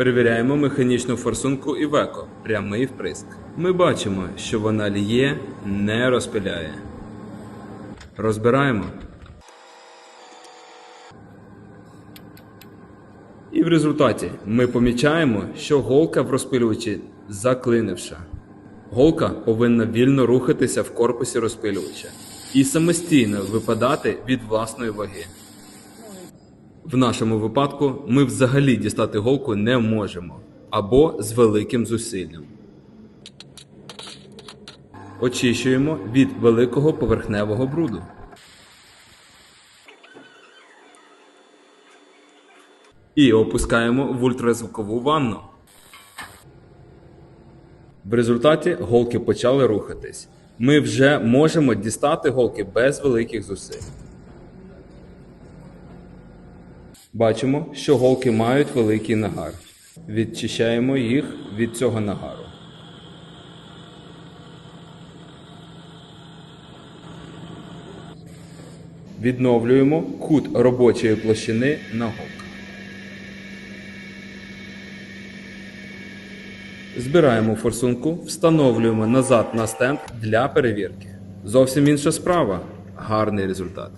Перевіряємо механічну форсунку Iveco, прямий вприск. Ми бачимо, що вона ліє, не розпиляє. Розбираємо. І в результаті ми помічаємо, що голка в розпилювачі заклинивша. Голка повинна вільно рухатися в корпусі розпилювача і самостійно випадати від власної ваги. В нашому випадку ми взагалі дістати голку не можемо або з великим зусиллям. Очищуємо від великого поверхневого бруду. І опускаємо в ультразвукову ванну. В результаті голки почали рухатись. Ми вже можемо дістати голки без великих зусиль. Бачимо, що голки мають великий нагар. Відчищаємо їх від цього нагару. Відновлюємо кут робочої площини на голках. Збираємо форсунку, встановлюємо назад на стенд для перевірки. Зовсім інша справа. Гарний результат.